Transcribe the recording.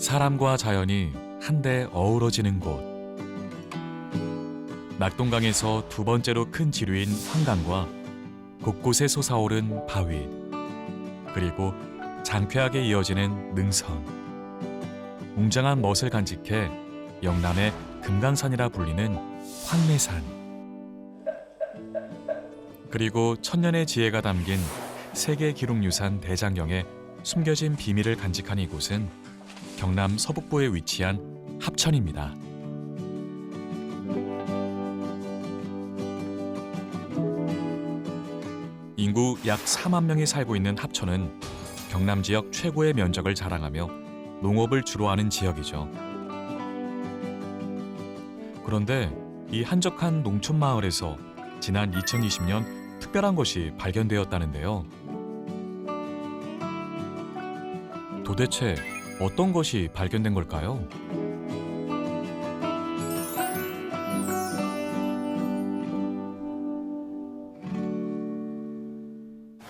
사람과 자연이 한데 어우러지는 곳. 낙동강에서 두 번째로 큰 지류인 환강과 곳곳에 솟아오른 바위, 그리고 장쾌하게 이어지는 능선. 웅장한 멋을 간직해 영남의 금강산이라 불리는 황매산. 그리고 천년의 지혜가 담긴 세계 기록유산 대장경에 숨겨진 비밀을 간직한 이곳은 경남 서북부에 위치한 합천입니다. 인구 약 4만 명이 살고 있는 합천은 경남 지역 최고의 면적을 자랑하며 농업을 주로 하는 지역이죠. 그런데 이 한적한 농촌 마을에서 지난 2020년 특별한 것이 발견되었다는데요. 도대체 어떤 것이 발견된 걸까요?